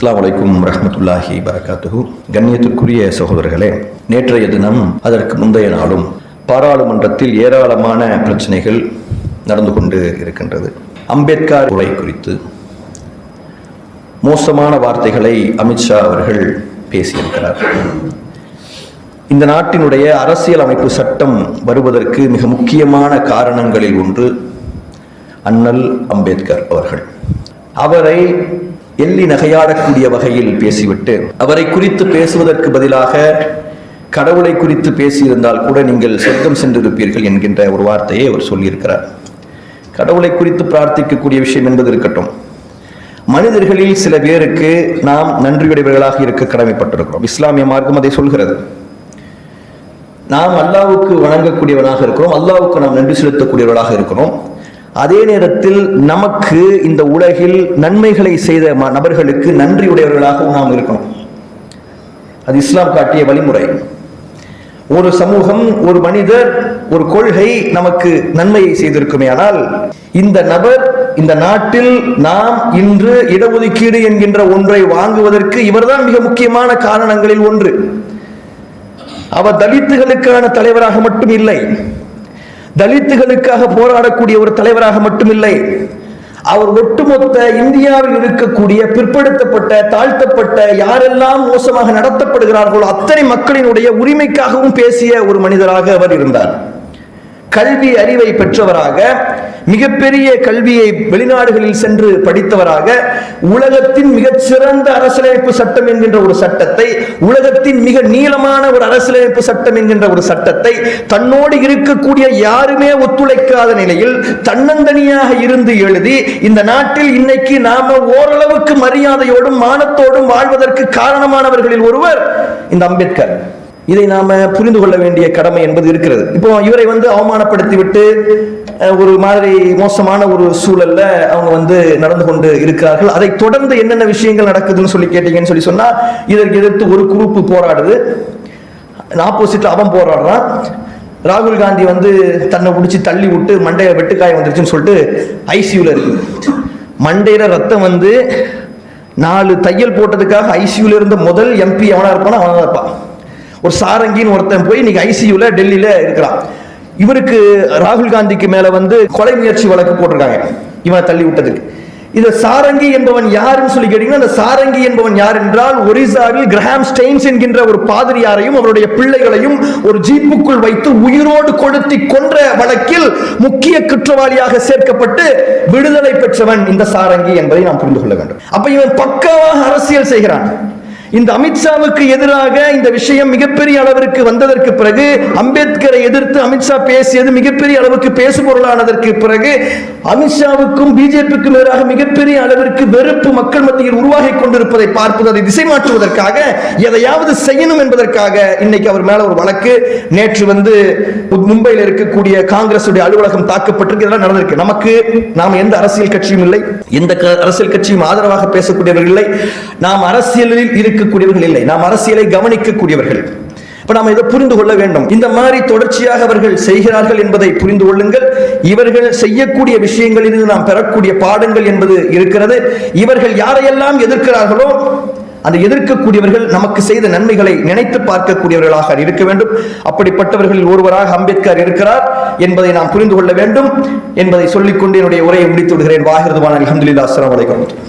அஸ்ஸலாமு அலைக்கும் ரஹ்மத்துல்லாஹி வரகாத்துஹு. கண்ணியத்திற்குரிய சகோதரர்களே நேற்றைய தினம் அதற்கு முந்தைய நாளும் பாராளுமன்றத்தில் ஏராளமான பிரச்சனைகள் நடந்து கொண்டு இருக்கின்றது. அம்பேத்கர் உரை குறித்து மோசமான வார்த்தைகளை அமித்ஷா அவர்கள் பேசியிருக்கிறார். இந்த நாட்டினுடைய அரசியல் அமைப்பு சட்டம் வருவதற்கு மிக முக்கியமான காரணங்களில் ஒன்று அண்ணல் அம்பேத்கர் அவர்கள். அவரை எள்ளி நகையாடக்கூடிய வகையில் பேசிவிட்டு அவரை குறித்து பேசுவதற்கு பதிலாக கடவுளை குறித்து பேசியிருந்தால் கூட நீங்கள் சொர்க்கம் சென்றிருப்பீர்கள் என்கின்ற ஒரு வார்த்தையை அவர் சொல்லியிருக்கிறார். கடவுளை குறித்து பிரார்த்திக்கக்கூடிய விஷயம் என்பது இருக்கட்டும். மனிதர்களில் சில பேருக்கு நாம் நன்றியுடையவர்களாக இருக்க கடமைப்பட்டிருக்கிறோம். இஸ்லாமிய மார்க்கம் அதை சொல்கிறது. நாம் அல்லாவுக்கு வணங்கக்கூடியவனாக இருக்கிறோம். அல்லாவுக்கு நாம் நன்றி செலுத்தக்கூடியவர்களாக இருக்கிறோம். அதே நேரத்தில் நமக்கு இந்த உலகில் நன்மைகளை செய்த ம- நபர்களுக்கு நன்றியுடையவர்களாகவும் நாம் இருக்கணும். அது இஸ்லாம் காட்டிய வழிமுறை. ஒரு சமூகம் ஒரு மனிதர் ஒரு கொள்கை நமக்கு நன்மையை செய்திருக்குமே. ஆனால் இந்த நபர் இந்த நாட்டில் நாம் இன்று இடஒதுக்கீடு என்கின்ற ஒன்றை வாங்குவதற்கு இவர்தான் மிக முக்கியமான காரணங்களில் ஒன்று. அவர் தலித்துகளுக்கான தலைவராக மட்டும் இல்லை. தலித்துகளுக்காக போராடக்கூடிய ஒரு தலைவராக மட்டுமில்லை அவர் ஒட்டுமொத்த இந்தியாவில் இருக்கக்கூடிய பிற்படுத்தப்பட்ட தாழ்த்தப்பட்ட யாரெல்லாம் மோசமாக நடத்தப்படுகிறார்களோ அத்தனை மக்களினுடைய உரிமைக்காகவும் பேசிய ஒரு மனிதராக அவர் இருந்தார். கல்வி அறிவை பெற்றவராக மிகப்பெரிய கல்வியை வெளிநாடுகளில் சென்று படித்தவராக உலகத்தின் மிகச்சிறந்த அரசியலமைப்பு சட்டம் என்கின்ற ஒரு சட்டத்தை உலகத்தின் மிக நீளமான ஒரு அரசியலமைப்பு சட்டம் என்கின்ற ஒரு சட்டத்தை தன்னோடு இருக்கக்கூடிய யாருமே ஒத்துழைக்காத நிலையில் தன்னந்தனியாக இருந்து எழுதி இந்த நாட்டில் இன்னைக்கு நாம ஓரளவுக்கு மரியாதையோடும் மானத்தோடும் வாழ்வதற்கு காரணமானவர்களில் ஒருவர் இந்த அம்பேத்கர். இதை நாம புரிந்து கொள்ள வேண்டிய கடமை என்பது இருக்கிறது. இப்போ இவரை வந்து அவமானப்படுத்தி விட்டு ஒரு மாதிரி மோசமான ஒரு சூழல்ல அவங்க வந்து நடந்து கொண்டு இருக்கிறார்கள். அதை தொடர்ந்து என்னென்ன விஷயங்கள் நடக்குதுன்னு சொல்லி கேட்டீங்கன்னு சொல்லி சொன்னா இதற்கு எதிர்த்து ஒரு குரூப்பு போராடுது. ஆப்போசிட்ல அவன் போராடுறான். ராகுல் காந்தி வந்து தன்னை பிடிச்சி தள்ளி விட்டு மண்டையில வெட்டுக்காயம் வந்துருச்சுன்னு சொல்லிட்டு ஐசியூல இருக்கு மண்டையில ரத்தம் வந்து நாலு தையல் போட்டதுக்காக ஐசியூல இருந்த முதல் எம்பி எவனா இருப்பானோ அவனா இருப்பான். ஒரு சாரங்கின்னு ஒருத்தன் போய் இன்னைக்கு ஐசியூல டெல்லியில இருக்கிறான். இவருக்கு ராகுல் காந்திக்கு மேல வந்து கொலை முயற்சி வழக்கு போட்டிருக்காங்க. இவனை தள்ளி விட்டதுக்கு. இந்த சாரங்கி என்பவன் யாருன்னு சொல்லி கேட்டீங்கன்னா அந்த சாரங்கி என்பவன் யார் என்றால் ஒரிசாவில் கிரஹாம் ஸ்டெயின்ஸ் என்கின்ற ஒரு பாதிரியாரையும் அவருடைய பிள்ளைகளையும் ஒரு ஜீப்புக்குள் வைத்து உயிரோடு கொளுத்தி கொன்ற வழக்கில் முக்கிய குற்றவாளியாக சேர்க்கப்பட்டு விடுதலை பெற்றவன் இந்த சாரங்கி என்பதை நாம் புரிந்து கொள்ள வேண்டும். அப்ப இவன் பக்காவாக அரசியல் செய்கிறான். இந்த அமித்ஷாவுக்கு எதிராக இந்த விஷயம் மிகப்பெரிய அளவிற்கு வந்ததற்கு பிறகு அம்பேத்கரை எதிர்த்து அமித்ஷா பேசியது மிகப்பெரிய அளவுக்கு பேசுபொருளானதற்கு பிறகு அமித்ஷாவுக்கும் பிஜேபிக்கும் எதிராக மிகப்பெரிய அளவிற்கு வெறுப்பு மக்கள் மத்தியில் உருவாகி கொண்டிருப்பதை பார்ப்பது அதை திசை மாற்றுவதற்காக எதையாவது செய்யணும் என்பதற்காக இன்னைக்கு அவர் மேல ஒரு வழக்கு. நேற்று வந்து மும்பையில் இருக்கக்கூடிய காங்கிரஸ் அலுவலகம் தாக்கப்பட்டிருக்கு. இதெல்லாம் நடந்திருக்கு. நமக்கு நாம் எந்த அரசியல் கட்சியும் இல்லை. எந்த க- அரசியல் கட்சியும் ஆதரவாக பேசக்கூடியவர்கள் இல்லை. நாம் அரசியலில் இருக்கக்கூடியவர்கள் இல்லை. நாம் அரசியலை கவனிக்கக்கூடியவர்கள். இப்ப நாம் இதை புரிந்து கொள்ள வேண்டும். இந்த மாதிரி தொடர்ச்சியாக அவர்கள் செய்கிறார்கள் என்பதை புரிந்து கொள்ளுங்கள். இவர்கள் செய்யக்கூடிய விஷயங்களிலிருந்து நாம் பெறக்கூடிய பாடங்கள் என்பது இருக்கிறது. இவர்கள் யாரையெல்லாம் எதிர்க்கிறார்களோ அந்த எதிர்க்கக்கூடியவர்கள் நமக்கு செய்த நன்மைகளை நினைத்து பார்க்கக்கூடியவர்களாக இருக்க வேண்டும். அப்படிப்பட்டவர்களில் ஒருவராக அம்பேத்கர் இருக்கிறார் என்பதை நாம் புரிந்து கொள்ள வேண்டும். என்பதை சொல்லிக்கொண்டு என்னுடைய உரையை முடித்து விடுகிறேன் வாகிருதுவான அலமதுல்லா அஸ்லாம் வலைக்கம்